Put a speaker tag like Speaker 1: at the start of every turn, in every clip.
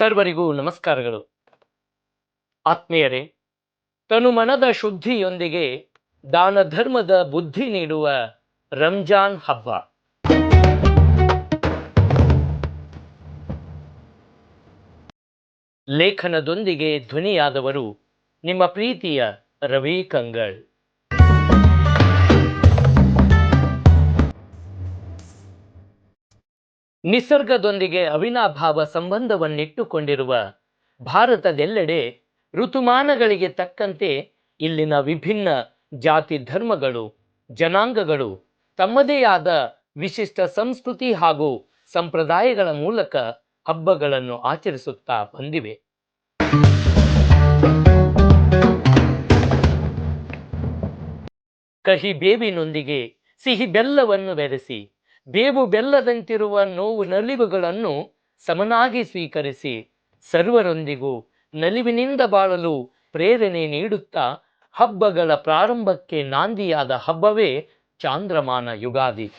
Speaker 1: ಸರ್ವರಿಗೂ ನಮಸ್ಕಾರಗಳು. ಆತ್ಮೀಯರೇ ತನುಮನದ ಶುದ್ಧಿಯೊಂದಿಗೆ ದಾನ ಧರ್ಮದ ಬುದ್ಧಿ ನೀಡುವ ರಂಜಾನ್ ಹಬ್ಬ. ಲೇಖನದೊಂದಿಗೆ ಧ್ವನಿಯಾದವರು ನಿಮ್ಮ ಪ್ರೀತಿಯ ರವಿ ಕಂಗಳ್. ನಿಸರ್ಗದೊಂದಿಗೆ ಅವಿನಾಭಾವ ಸಂಬಂಧವನ್ನಿಟ್ಟುಕೊಂಡಿರುವ ಭಾರತದೆಲ್ಲೆಡೆ ಋತುಮಾನಗಳಿಗೆ ತಕ್ಕಂತೆ ಇಲ್ಲಿನ ವಿಭಿನ್ನ ಜಾತಿ ಧರ್ಮಗಳು, ಜನಾಂಗಗಳು ತಮ್ಮದೇ ಆದ ವಿಶಿಷ್ಟ ಸಂಸ್ಕೃತಿ ಹಾಗೂ ಸಂಪ್ರದಾಯಗಳ ಮೂಲಕ ಹಬ್ಬಗಳನ್ನು ಆಚರಿಸುತ್ತಾ ಬಂದಿವೆ. ಕಹಿ ಬೇವಿನೊಂದಿಗೆ ಸಿಹಿ ಬೆಲ್ಲವನ್ನು ಬೆರೆಸಿ ಬೇವು ಬೆಲ್ಲದಂತಿರುವ ನೋವು ನಲಿವುಗಳನ್ನು ಸಮನಾಗಿ ಸ್ವೀಕರಿಸಿ ಸರ್ವರೊಂದಿಗೂ ನಲಿವಿನಿಂದ ಬಾಳಲು ಪ್ರೇರಣೆ ನೀಡುತ್ತಾ ಹಬ್ಬಗಳ ಪ್ರಾರಂಭಕ್ಕೆ ನಾಂದಿಯಾದ ಹಬ್ಬವೇ ಚಾಂದ್ರಮಾನ ಯುಗಾದಿ.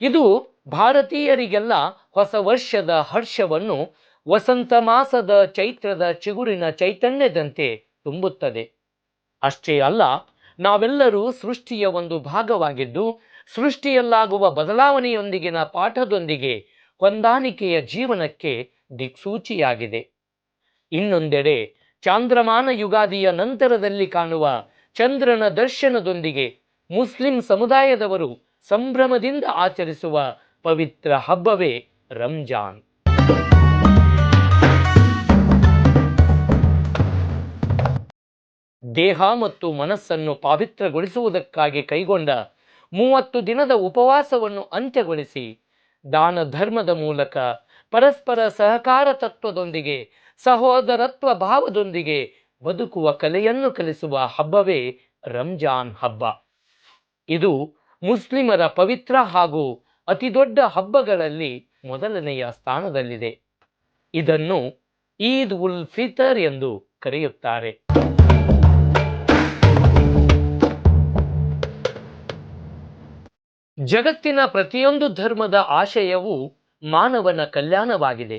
Speaker 1: ಇದು ಭಾರತೀಯರಿಗೆಲ್ಲ ಹೊಸ ವರ್ಷದ ಹರ್ಷವನ್ನು ವಸಂತ ಮಾಸದ ಚೈತ್ರದ ಚಿಗುರಿನ ಚೈತನ್ಯದಂತೆ ತುಂಬುತ್ತದೆ. ಅಷ್ಟೇ ಅಲ್ಲ, ನಾವೆಲ್ಲರೂ ಸೃಷ್ಟಿಯ ಒಂದು ಭಾಗವಾಗಿದ್ದು ಸೃಷ್ಟಿಯಲ್ಲಾಗುವ ಬದಲಾವಣೆಯೊಂದಿಗಿನ ಪಾಠದೊಂದಿಗೆ ಹೊಂದಾಣಿಕೆಯ ಜೀವನಕ್ಕೆ ದಿಕ್ಸೂಚಿಯಾಗಿದೆ. ಇನ್ನೊಂದೆಡೆ ಚಾಂದ್ರಮಾನ ಯುಗಾದಿಯ ನಂತರದಲ್ಲಿ ಕಾಣುವ ಚಂದ್ರನ ದರ್ಶನದೊಂದಿಗೆ ಮುಸ್ಲಿಂ ಸಮುದಾಯದವರು ಸಂಭ್ರಮದಿಂದ ಆಚರಿಸುವ ಪವಿತ್ರ ಹಬ್ಬವೇ ರಂಜಾನ್. ದೇಹ ಮತ್ತು ಮನಸ್ಸನ್ನು ಪಾವಿತ್ರಗೊಳಿಸುವುದಕ್ಕಾಗಿ ಕೈಗೊಂಡ ಮೂವತ್ತು ದಿನದ ಉಪವಾಸವನ್ನು ಅಂತ್ಯಗೊಳಿಸಿ, ದಾನ ಧರ್ಮದ ಮೂಲಕ ಪರಸ್ಪರ ಸಹಕಾರ ತತ್ವದೊಂದಿಗೆ, ಸಹೋದರತ್ವ ಭಾವದೊಂದಿಗೆ ಬದುಕುವ ಕಲೆಯನ್ನು ಕಲಿಸುವ ಹಬ್ಬವೇ ರಂಜಾನ್ ಹಬ್ಬ. ಇದು ಮುಸ್ಲಿಮರ ಪವಿತ್ರ ಹಾಗೂ ಅತಿದೊಡ್ಡ ಹಬ್ಬಗಳಲ್ಲಿ ಮೊದಲನೆಯ ಸ್ಥಾನದಲ್ಲಿದೆ. ಇದನ್ನು ಈದ್ ಉಲ್ ಫಿತರ್ ಎಂದು ಕರೆಯುತ್ತಾರೆ. ಜಗತ್ತಿನ ಪ್ರತಿಯೊಂದು ಧರ್ಮದ ಆಶಯವು ಮಾನವನ ಕಲ್ಯಾಣವಾಗಿದೆ.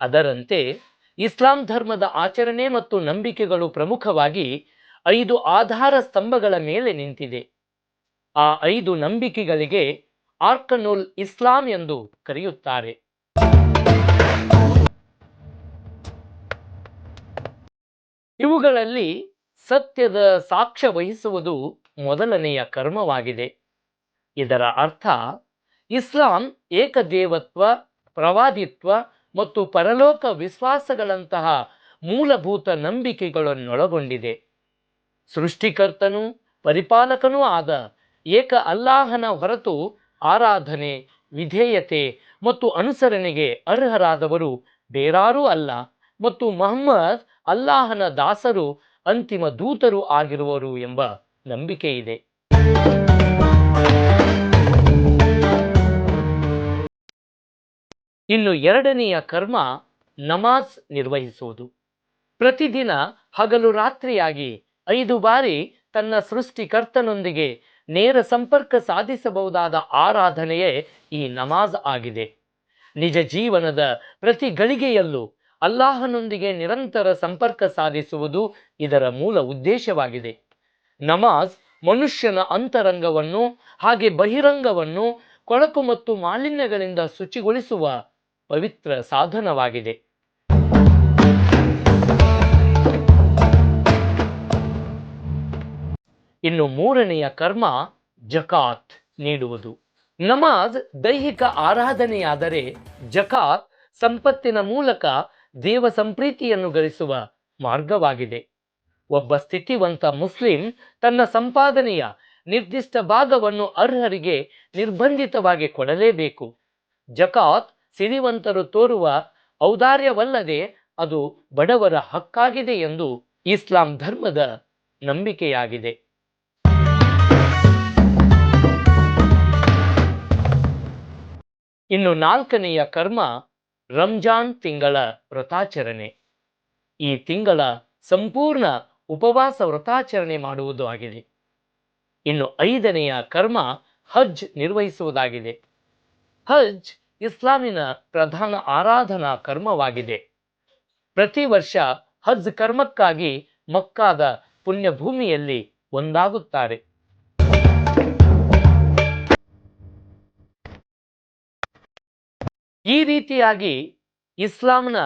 Speaker 1: ಅದರಂತೆ ಇಸ್ಲಾಂ ಧರ್ಮದ ಆಚರಣೆ ಮತ್ತು ನಂಬಿಕೆಗಳು ಪ್ರಮುಖವಾಗಿ ಐದು ಆಧಾರ ಸ್ತಂಭಗಳ ಮೇಲೆ ನಿಂತಿದೆ. ಆ ಐದು ನಂಬಿಕೆಗಳಿಗೆ ಆರ್ಕನುಲ್ ಇಸ್ಲಾಂ ಎಂದು ಕರೆಯುತ್ತಾರೆ. ಇವುಗಳಲ್ಲಿ ಸತ್ಯದ ಸಾಕ್ಷ್ಯ ವಹಿಸುವುದು ಮೊದಲನೆಯ ಕರ್ಮವಾಗಿದೆ. ಇದರ ಅರ್ಥ ಇಸ್ಲಾಂ ಏಕದೇವತ್ವ, ಪ್ರವಾದಿತ್ವ ಮತ್ತು ಪರಲೋಕ ವಿಶ್ವಾಸಗಳಂತಹ ಮೂಲಭೂತ ನಂಬಿಕೆಗಳನ್ನೊಳಗೊಂಡಿದೆ. ಸೃಷ್ಟಿಕರ್ತನೂ ಪರಿಪಾಲಕನೂ ಆದ ಏಕ ಅಲ್ಲಾಹನ ಹೊರತು ಆರಾಧನೆ, ವಿಧೇಯತೆ ಮತ್ತು ಅನುಸರಣೆಗೆ ಅರ್ಹರಾದವರು ಬೇರಾರೂ ಅಲ್ಲ ಮತ್ತು ಮಹಮ್ಮದ್ ಅಲ್ಲಾಹನ ದಾಸರು ಅಂತಿಮ ದೂತರು ಆಗಿರುವರು ಎಂಬ ನಂಬಿಕೆ ಇದೆ ಇನ್ನು ಎರಡನೆಯ ಕರ್ಮ ನಮಾಜ್ ನಿರ್ವಹಿಸುವುದು. ಪ್ರತಿದಿನ ಹಗಲು ರಾತ್ರಿಯಾಗಿ ಐದು ಬಾರಿ ತನ್ನ ಸೃಷ್ಟಿಕರ್ತನೊಂದಿಗೆ ನೇರ ಸಂಪರ್ಕ ಸಾಧಿಸಬಹುದಾದ ಆರಾಧನೆಯೇ ಈ ನಮಾಜ್ ಆಗಿದೆ. ನಿಜ ಜೀವನದ ಪ್ರತಿ ಗಳಿಗೆಯಲ್ಲೂ ಅಲ್ಲಾಹನೊಂದಿಗೆ ನಿರಂತರ ಸಂಪರ್ಕ ಸಾಧಿಸುವುದು ಇದರ ಮೂಲ ಉದ್ದೇಶವಾಗಿದೆ. ನಮಾಜ್ ಮನುಷ್ಯನ ಅಂತರಂಗವನ್ನು ಹಾಗೆ ಬಹಿರಂಗವನ್ನು ಕೊಳಕು ಮತ್ತು ಮಾಲಿನ್ಯಗಳಿಂದ ಶುಚಿಗೊಳಿಸುವ ಪವಿತ್ರ ಸಾಧನವಾಗಿದೆ. ಇನ್ನು ಮೂರನೆಯ ಕರ್ಮ ಜಕಾತ್ ನೀಡುವುದು. ನಮಾಜ್ ದೈಹಿಕ ಆರಾಧನೆಯಾದರೆ ಜಕಾತ್ ಸಂಪತ್ತಿನ ಮೂಲಕ ದೇವ ಸಂಪ್ರೀತಿಯನ್ನು ಗಳಿಸುವ ಮಾರ್ಗವಾಗಿದೆ. ಒಬ್ಬ ಸ್ಥಿತಿವಂತ ಮುಸ್ಲಿಂ ತನ್ನ ಸಂಪಾದನೆಯ ನಿರ್ದಿಷ್ಟ ಭಾಗವನ್ನು ಅರ್ಹರಿಗೆ ನಿರ್ಬಂಧಿತವಾಗಿ ಕೊಡಲೇಬೇಕು. ಜಕಾತ್ ಸಿರಿವಂತರು ತೋರುವ ಔದಾರ್ಯವಲ್ಲದೆ ಅದು ಬಡವರ ಹಕ್ಕಾಗಿದೆ ಎಂದು ಇಸ್ಲಾಂ ಧರ್ಮದ ನಂಬಿಕೆಯಾಗಿದೆ. ಇನ್ನು ನಾಲ್ಕನೆಯ ಕರ್ಮ ರಂಜಾನ್ ತಿಂಗಳ ವ್ರತಾಚರಣೆ. ಈ ತಿಂಗಳ ಸಂಪೂರ್ಣ ಉಪವಾಸ ವ್ರತಾಚರಣೆ ಮಾಡುವುದು ಆಗಿದೆ. ಇನ್ನು ಐದನೆಯ ಕರ್ಮ ಹಜ್ ನಿರ್ವಹಿಸುವುದಾಗಿದೆ. ಹಜ್ ಇಸ್ಲಾಮಿನ ಪ್ರಧಾನ ಆರಾಧನಾ ಕರ್ಮವಾಗಿದೆ. ಪ್ರತಿ ವರ್ಷ ಹಜ್ ಕರ್ಮಕ್ಕಾಗಿ ಮಕ್ಕಾದ ಪುಣ್ಯಭೂಮಿಯಲ್ಲಿ ಒಂದಾಗುತ್ತಾರೆ. ಈ ರೀತಿಯಾಗಿ ಇಸ್ಲಾಂನ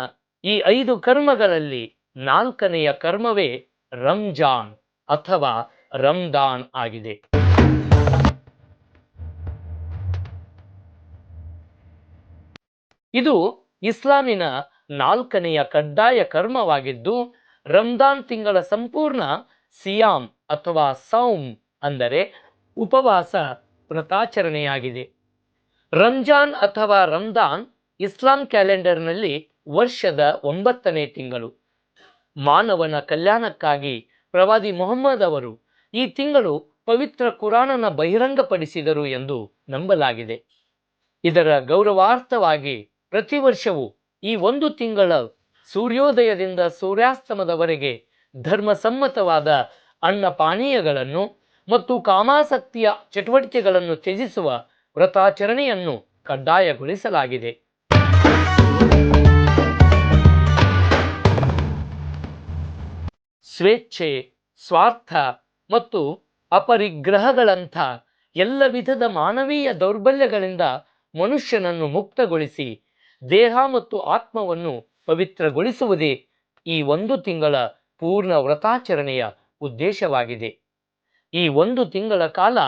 Speaker 1: ಈ ಐದು ಕರ್ಮಗಳಲ್ಲಿ ನಾಲ್ಕನೆಯ ಕರ್ಮವೇ ರಂಜಾನ್ ಅಥವಾ ರಂದಾನ್ ಆಗಿದೆ. ಇದು ಇಸ್ಲಾಮಿನ ನಾಲ್ಕನೆಯ ಕಡ್ಡಾಯ ಕರ್ಮವಾಗಿದ್ದು ರಂಜಾನ್ ತಿಂಗಳ ಸಂಪೂರ್ಣ ಸಿಯಾಮ್ ಅಥವಾ ಸೌಮ್ ಅಂದರೆ ಉಪವಾಸ ವ್ರತಾಚರಣೆಯಾಗಿದೆ. ರಂಜಾನ್ ಅಥವಾ ರಂಜಾನ್ ಇಸ್ಲಾಂ ಕ್ಯಾಲೆಂಡರ್ನಲ್ಲಿ ವರ್ಷದ ಒಂಬತ್ತನೇ ತಿಂಗಳು. ಮಾನವನ ಕಲ್ಯಾಣಕ್ಕಾಗಿ ಪ್ರವಾದಿ ಮೊಹಮ್ಮದ್ ಅವರು ಈ ತಿಂಗಳು ಪವಿತ್ರ ಕುರಾನನ ಬಹಿರಂಗಪಡಿಸಿದರು ಎಂದು ನಂಬಲಾಗಿದೆ. ಇದರ ಗೌರವಾರ್ಥವಾಗಿ ಪ್ರತಿ ವರ್ಷವೂ ಈ ಒಂದು ತಿಂಗಳ ಸೂರ್ಯೋದಯದಿಂದ ಸೂರ್ಯಾಸ್ತಮದವರೆಗೆ ಧರ್ಮಸಮ್ಮತವಾದ ಅನ್ನ ಪಾನೀಯಗಳನ್ನು ಮತ್ತು ಕಾಮಾಸಕ್ತಿಯ ಚಟುವಟಿಕೆಗಳನ್ನು ತ್ಯಜಿಸುವ ವ್ರತಾಚರಣೆಯನ್ನು ಕಡ್ಡಾಯಗೊಳಿಸಲಾಗಿದೆ. ಸ್ವೇಚ್ಛೆ, ಸ್ವಾರ್ಥ ಮತ್ತು ಅಪರಿಗ್ರಹಗಳಂಥ ಎಲ್ಲ ವಿಧದ ಮಾನವೀಯ ದೌರ್ಬಲ್ಯಗಳಿಂದ ಮನುಷ್ಯನನ್ನು ಮುಕ್ತಗೊಳಿಸಿ ದೇಹ ಮತ್ತು ಆತ್ಮವನ್ನು ಪವಿತ್ರಗೊಳಿಸುವುದೇ ಈ ಒಂದು ತಿಂಗಳ ಪೂರ್ಣ ವ್ರತಾಚರಣೆಯ ಉದ್ದೇಶವಾಗಿದೆ. ಈ ಒಂದು ತಿಂಗಳ ಕಾಲ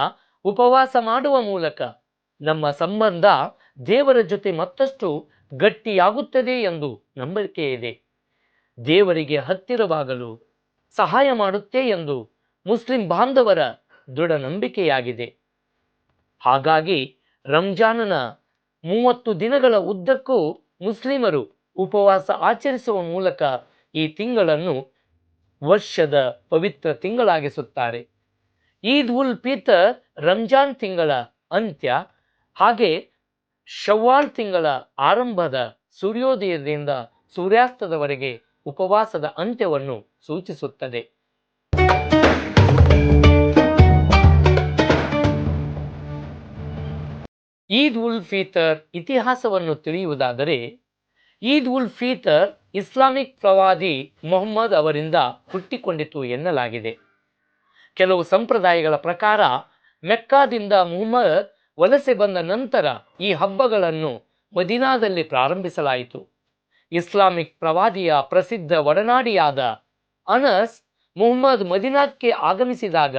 Speaker 1: ಉಪವಾಸ ಮಾಡುವ ಮೂಲಕ ನಮ್ಮ ಸಂಬಂಧ ದೇವರ ಜೊತೆ ಮತ್ತಷ್ಟು ಗಟ್ಟಿಯಾಗುತ್ತದೆ ಎಂದು ನಂಬಿಕೆ ಇದೆ. ದೇವರಿಗೆ ಹತ್ತಿರವಾಗಲು ಸಹಾಯ ಮಾಡುತ್ತೆ ಎಂದು ಮುಸ್ಲಿಂ ಬಾಂಧವರ ದೃಢ ನಂಬಿಕೆಯಾಗಿದೆ ಹಾಗಾಗಿ ರಂಜಾನನ ಮೂವತ್ತು ದಿನಗಳ ಉದ್ದಕ್ಕೂ ಮುಸ್ಲಿಮರು ಉಪವಾಸ ಆಚರಿಸುವ ಮೂಲಕ ಈ ತಿಂಗಳನ್ನು ವರ್ಷದ ಪವಿತ್ರ ತಿಂಗಳಾಗಿಸುತ್ತಾರೆ. ಈದ್ ಉಲ್ ಫಿತರ್ ರಂಜಾನ್ ತಿಂಗಳ ಅಂತ್ಯ ಹಾಗೆ ಶವ್ವಾಲ್ ತಿಂಗಳ ಆರಂಭದ ಸೂರ್ಯೋದಯದಿಂದ ಸೂರ್ಯಾಸ್ತದವರೆಗೆ ಉಪವಾಸದ ಅಂತ್ಯವನ್ನು ಸೂಚಿಸುತ್ತದೆ. ಈದ್ ಉಲ್ ಫಿತರ್ ಇತಿಹಾಸವನ್ನು ತಿಳಿಯುವುದಾದರೆ, ಈದ್ ಉಲ್ ಫಿತರ್ ಇಸ್ಲಾಮಿಕ್ ಪ್ರವಾದಿ ಮೊಹಮ್ಮದ್ ಅವರಿಂದ ಹುಟ್ಟಿಕೊಂಡಿತು ಎನ್ನಲಾಗಿದೆ. ಕೆಲವು ಸಂಪ್ರದಾಯಗಳ ಪ್ರಕಾರ, ಮೆಕ್ಕಾದಿಂದ ಮುಹಮ್ಮದ್ ವಲಸೆ ಬಂದ ನಂತರ ಈ ಹಬ್ಬಗಳನ್ನು ಮದೀನಾದಲ್ಲಿ ಪ್ರಾರಂಭಿಸಲಾಯಿತು. ಇಸ್ಲಾಮಿಕ್ ಪ್ರವಾದಿಯ ಪ್ರಸಿದ್ಧ ಒಡನಾಡಿಯಾದ ಅನಸ್ ಮುಹಮ್ಮದ್ ಮದಿನಾಕ್ಕೆ ಆಗಮಿಸಿದಾಗ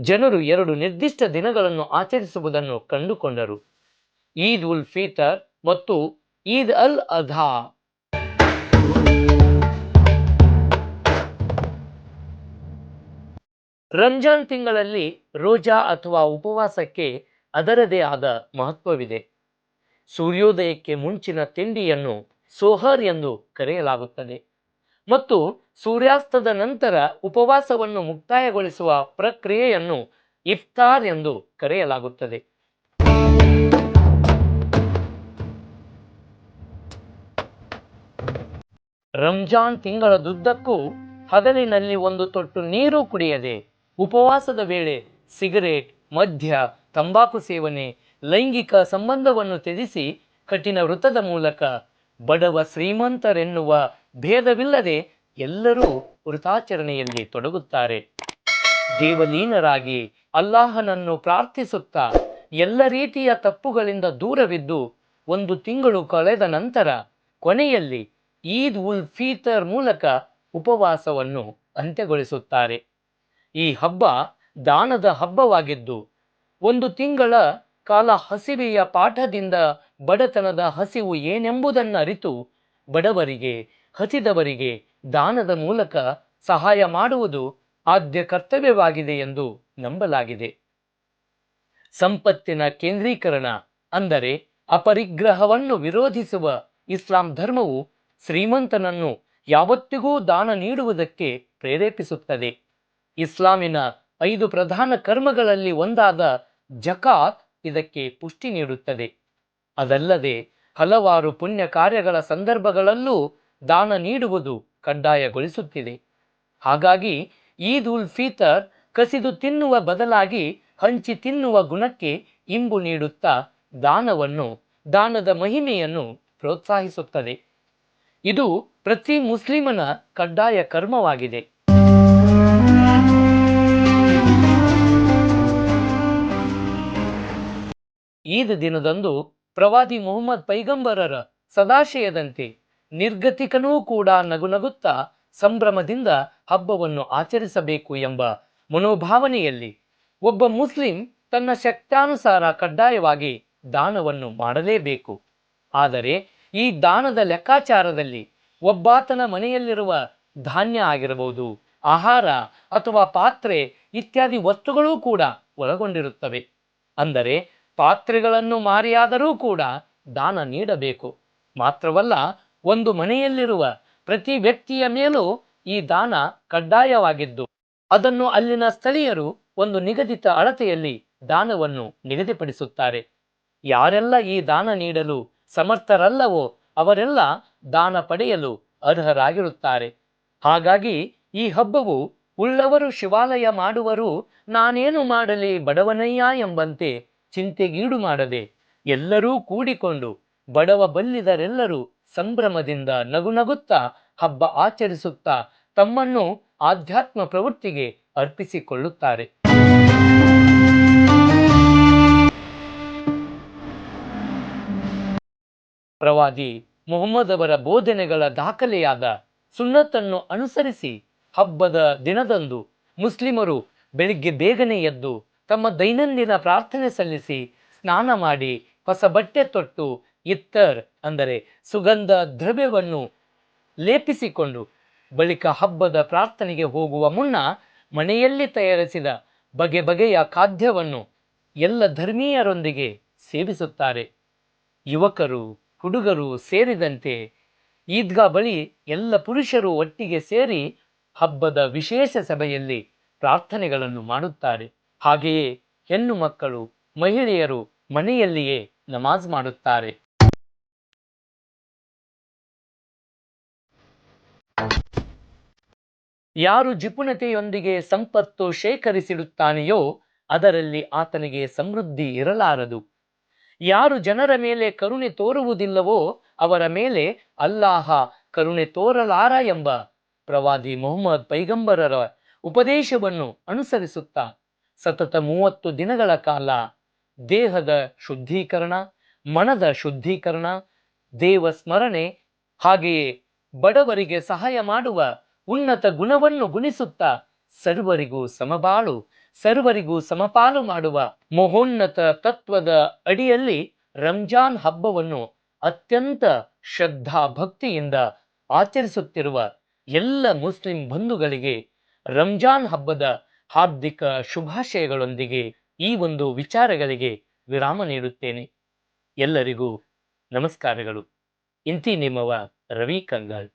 Speaker 1: ಜನರು ಎರಡು ನಿರ್ದಿಷ್ಟ ದಿನಗಳನ್ನು ಆಚರಿಸುವುದನ್ನು ಕಂಡುಕೊಂಡರು. ಈದ್ ಉಲ್ ಫಿತರ್ ಮತ್ತು ಈದ್ ಅಲ್ ಅಧಾ ರಂಜಾನ್ ತಿಂಗಳಲ್ಲಿ ರೋಜಾ ಅಥವಾ ಉಪವಾಸಕ್ಕೆ ಅದರದೇ ಆದ ಮಹತ್ವವಿದೆ. ಸೂರ್ಯೋದಯಕ್ಕೆ ಮುಂಚಿನ ತಿಂಡಿಯನ್ನು ಸೋಹರ್ ಎಂದು ಕರೆಯಲಾಗುತ್ತದೆ ಮತ್ತು ಸೂರ್ಯಾಸ್ತದ ನಂತರ ಉಪವಾಸವನ್ನು ಮುಕ್ತಾಯಗೊಳಿಸುವ ಪ್ರಕ್ರಿಯೆಯನ್ನು ಇಫ್ತಾರ್ ಎಂದು ಕರೆಯಲಾಗುತ್ತದೆ. ರಂಜಾನ್ ತಿಂಗಳದುದ್ದಕ್ಕೂ ಹಗಲಿನಲ್ಲಿ ಒಂದು ತೊಟ್ಟು ನೀರು ಕುಡಿಯದೆ ಉಪವಾಸದ ವೇಳೆ ಸಿಗರೇಟ್, ಮದ್ಯ, ತಂಬಾಕು ಸೇವನೆ, ಲೈಂಗಿಕ ಸಂಬಂಧವನ್ನು ತ್ಯಜಿಸಿ ಕಠಿಣ ವೃತ್ತದ ಮೂಲಕ ಬಡವ ಶ್ರೀಮಂತರೆನ್ನುವ ಭೇದವಿಲ್ಲದೆ ಎಲ್ಲರೂ ವೃತಾಚರಣೆಯಲ್ಲಿ ತೊಡಗುತ್ತಾರೆ. ದೇವಲೀನರಾಗಿ ಅಲ್ಲಾಹನನ್ನು ಪ್ರಾರ್ಥಿಸುತ್ತಾ ಎಲ್ಲ ರೀತಿಯ ತಪ್ಪುಗಳಿಂದ ದೂರವಿದ್ದು ಒಂದು ತಿಂಗಳು ಕಳೆದ ನಂತರ ಕೊನೆಯಲ್ಲಿ ಈದ್ ಉಲ್ ಫೀತರ್ ಮೂಲಕ ಉಪವಾಸವನ್ನು ಅಂತ್ಯಗೊಳಿಸುತ್ತಾರೆ. ಈ ಹಬ್ಬ ದಾನದ ಹಬ್ಬವಾಗಿದ್ದು, ಒಂದು ತಿಂಗಳ ಕಾಲ ಹಸಿವೆಯ ಪಾಠದಿಂದ ಬಡತನದ ಹಸಿವು ಏನೆಂಬುದನ್ನು ಅರಿತು ಬಡವರಿಗೆ, ಹಸಿದವರಿಗೆ ದಾನದ ಮೂಲಕ ಸಹಾಯ ಮಾಡುವುದು ಆದ್ಯ ಕರ್ತವ್ಯವಾಗಿದೆ ಎಂದು ನಂಬಲಾಗಿದೆ. ಸಂಪತ್ತಿನ ಕೇಂದ್ರೀಕರಣ ಅಂದರೆ ಅಪರಿಗ್ರಹವನ್ನು ವಿರೋಧಿಸುವ ಇಸ್ಲಾಂ ಧರ್ಮವು ಶ್ರೀಮಂತನನ್ನು ಯಾವತ್ತಿಗೂ ದಾನ ನೀಡುವುದಕ್ಕೆ ಪ್ರೇರೇಪಿಸುತ್ತದೆ. ಇಸ್ಲಾಮಿನ ಐದು ಪ್ರಧಾನ ಕರ್ಮಗಳಲ್ಲಿ ಒಂದಾದ ಜಕಾತ್ ಇದಕ್ಕೆ ಪುಷ್ಟಿ ನೀಡುತ್ತದೆ. ಅದಲ್ಲದೆ ಹಲವಾರು ಪುಣ್ಯ ಕಾರ್ಯಗಳ ಸಂದರ್ಭಗಳಲ್ಲೂ ದಾನ ನೀಡುವುದು ಕಡ್ಡಾಯಗೊಳಿಸುತ್ತಿದೆ. ಹಾಗಾಗಿ ಈದ್ ಉಲ್ ಫಿತರ್ ಕಸಿದು ತಿನ್ನುವ ಬದಲಾಗಿ ಹಂಚಿ ತಿನ್ನುವ ಗುಣಕ್ಕೆ ಇಂಬು ನೀಡುತ್ತಾ ದಾನವನ್ನು, ದಾನದ ಮಹಿಮೆಯನ್ನು ಪ್ರೋತ್ಸಾಹಿಸುತ್ತದೆ. ಇದು ಪ್ರತಿ ಮುಸ್ಲಿಮನ ಕಡ್ಡಾಯ ಕರ್ಮವಾಗಿದೆ. ಈದ್ ದಿನದಂದು ಪ್ರವಾದಿ ಮೊಹಮ್ಮದ್ ಪೈಗಂಬರರ ಸದಾಶಯದಂತೆ ನಿರ್ಗತಿಕನೂ ಕೂಡ ನಗುನಗುತ್ತಾ ಸಂಭ್ರಮದಿಂದ ಹಬ್ಬವನ್ನು ಆಚರಿಸಬೇಕು ಎಂಬ ಮನೋಭಾವನೆಯಲ್ಲಿ ಒಬ್ಬ ಮುಸ್ಲಿಂ ತನ್ನ ಶಕ್ತಾನುಸಾರ ಕಡ್ಡಾಯವಾಗಿ ದಾನವನ್ನು ಮಾಡಲೇಬೇಕು. ಆದರೆ ಈ ದಾನದ ಲೆಕ್ಕಾಚಾರದಲ್ಲಿ ಒಬ್ಬಾತನ ಮನೆಯಲ್ಲಿರುವ ಧಾನ್ಯ ಆಗಿರಬಹುದು, ಆಹಾರ ಅಥವಾ ಪಾತ್ರೆ ಇತ್ಯಾದಿ ವಸ್ತುಗಳೂ ಕೂಡ ಒಳಗೊಂಡಿರುತ್ತವೆ. ಅಂದರೆ ಪಾತ್ರೆಗಳನ್ನು ಮಾರಿಯಾದರೂ ಕೂಡ ದಾನ ನೀಡಬೇಕು. ಮಾತ್ರವಲ್ಲ, ಒಂದು ಮನೆಯಲ್ಲಿರುವ ಪ್ರತಿ ವ್ಯಕ್ತಿಯ ಮೇಲೂ ಈ ದಾನ ಕಡ್ಡಾಯವಾಗಿದ್ದು, ಅದನ್ನು ಅಲ್ಲಿನ ಸ್ಥಳೀಯರು ಒಂದು ನಿಗದಿತ ಅಳತೆಯಲ್ಲಿ ದಾನವನ್ನು ನಿಗದಿಪಡಿಸುತ್ತಾರೆ. ಯಾರೆಲ್ಲ ಈ ದಾನ ನೀಡಲು ಸಮರ್ಥರಲ್ಲವೋ ಅವರೆಲ್ಲ ದಾನ ಪಡೆಯಲು ಅರ್ಹರಾಗಿರುತ್ತಾರೆ. ಹಾಗಾಗಿ ಈ ಹಬ್ಬವು ಉಳ್ಳವರು ಶಿವಾಲಯ ಮಾಡುವರು ನಾನೇನು ಮಾಡಲಿ ಬಡವನಯ್ಯ ಎಂಬಂತೆ ಚಿಂತೆಗೀಡು ಮಾಡದೆ ಎಲ್ಲರೂ ಕೂಡಿಕೊಂಡು ಬಡವ ಬಲ್ಲಿದರೆಲ್ಲರೂ ಸಂಭ್ರಮದಿಂದ ನಗುನಗುತ್ತಾ ಹಬ್ಬ ಆಚರಿಸುತ್ತಾ ತಮ್ಮನ್ನು ಆಧ್ಯಾತ್ಮ ಪ್ರವೃತ್ತಿಗೆ ಅರ್ಪಿಸಿಕೊಳ್ಳುತ್ತಾರೆ. ಪ್ರವಾದಿ ಮೊಹಮ್ಮದ್ ಅವರ ಬೋಧನೆಗಳ ದಾಖಲೆಯಾದ ಸುನ್ನತನ್ನು ಅನುಸರಿಸಿ ಹಬ್ಬದ ದಿನದಂದು ಮುಸ್ಲಿಮರು ಬೆಳಿಗ್ಗೆ ಬೇಗನೆ ಎದ್ದು ತಮ್ಮ ದೈನಂದಿನ ಪ್ರಾರ್ಥನೆ ಸಲ್ಲಿಸಿ ಸ್ನಾನ ಮಾಡಿ ಹೊಸ ಬಟ್ಟೆ ತೊಟ್ಟು ಇತ್ತರ್ ಅಂದರೆ ಸುಗಂಧ ದ್ರವ್ಯವನ್ನು ಲೇಪಿಸಿಕೊಂಡು ಬಳಿಕ ಹಬ್ಬದ ಪ್ರಾರ್ಥನೆಗೆ ಹೋಗುವ ಮುನ್ನ ಮನೆಯಲ್ಲಿ ತಯಾರಿಸಿದ ಬಗೆ ಬಗೆಯ ಖಾದ್ಯವನ್ನು ಎಲ್ಲ ಧರ್ಮೀಯರೊಂದಿಗೆ ಸೇವಿಸುತ್ತಾರೆ. ಯುವಕರು ಹುಡುಗರು ಸೇರಿದಂತೆ ಈದ್ಗಾ ಬಳಿ ಎಲ್ಲ ಪುರುಷರು ಒಟ್ಟಿಗೆ ಸೇರಿ ಹಬ್ಬದ ವಿಶೇಷ ಸಭೆಯಲ್ಲಿ ಪ್ರಾರ್ಥನೆಗಳನ್ನು ಮಾಡುತ್ತಾರೆ. ಹಾಗೆಯೇ ಹೆಣ್ಣು ಮಕ್ಕಳು, ಮಹಿಳೆಯರು ಮನೆಯಲ್ಲಿಯೇ ನಮಾಜ್ ಮಾಡುತ್ತಾರೆ. ಯಾರು ಜಿಪುಣತೆಯೊಂದಿಗೆ ಸಂಪತ್ತು ಶೇಖರಿಸಿಡುತ್ತಾನೆಯೋ ಅದರಲ್ಲಿ ಆತನಿಗೆ ಸಮೃದ್ಧಿ ಇರಲಾರದು. ಯಾರು ಜನರ ಮೇಲೆ ಕರುಣೆ ತೋರುವುದಿಲ್ಲವೋ ಅವರ ಮೇಲೆ ಅಲ್ಲಾಹ ಕರುಣೆ ತೋರಲಾರ ಎಂಬ ಪ್ರವಾದಿ ಮೊಹಮ್ಮದ್ ಪೈಗಂಬರರ ಉಪದೇಶವನ್ನು ಅನುಸರಿಸುತ್ತಾ ಸತತ ಮೂವತ್ತು ದಿನಗಳ ಕಾಲ ದೇಹದ ಶುದ್ಧೀಕರಣ, ಮನದ ಶುದ್ಧೀಕರಣ, ದೇವ ಸ್ಮರಣೆ, ಹಾಗೆಯೇ ಬಡವರಿಗೆ ಸಹಾಯ ಮಾಡುವ ಉನ್ನತ ಗುಣವನ್ನು ಗುಣಿಸುತ್ತಾ ಸರ್ವರಿಗೂ ಸಮಬಾಳು. ಸರ್ವರಿಗೂ ಸಮಪಾಲು ಮಾಡುವ ಮಹೋನ್ನತ ತತ್ವದ ಅಡಿಯಲ್ಲಿ ರಂಜಾನ್ ಹಬ್ಬವನ್ನು ಅತ್ಯಂತ ಶ್ರದ್ಧಾ ಭಕ್ತಿಯಿಂದ ಆಚರಿಸುತ್ತಿರುವ ಎಲ್ಲ ಮುಸ್ಲಿಂ ಬಂಧುಗಳಿಗೆ ರಂಜಾನ್ ಹಬ್ಬದ ಹಾರ್ದಿಕ ಶುಭಾಶಯಗಳೊಂದಿಗೆ ಈ ಒಂದು ವಿಚಾರಗಳಿಗೆ ವಿರಾಮ ನೀಡುತ್ತೇನೆ. ಎಲ್ಲರಿಗೂ ನಮಸ್ಕಾರಗಳು. ಇಂತಿ ನಿಮ್ಮವ ರವಿ ಕಂಗಾಳ್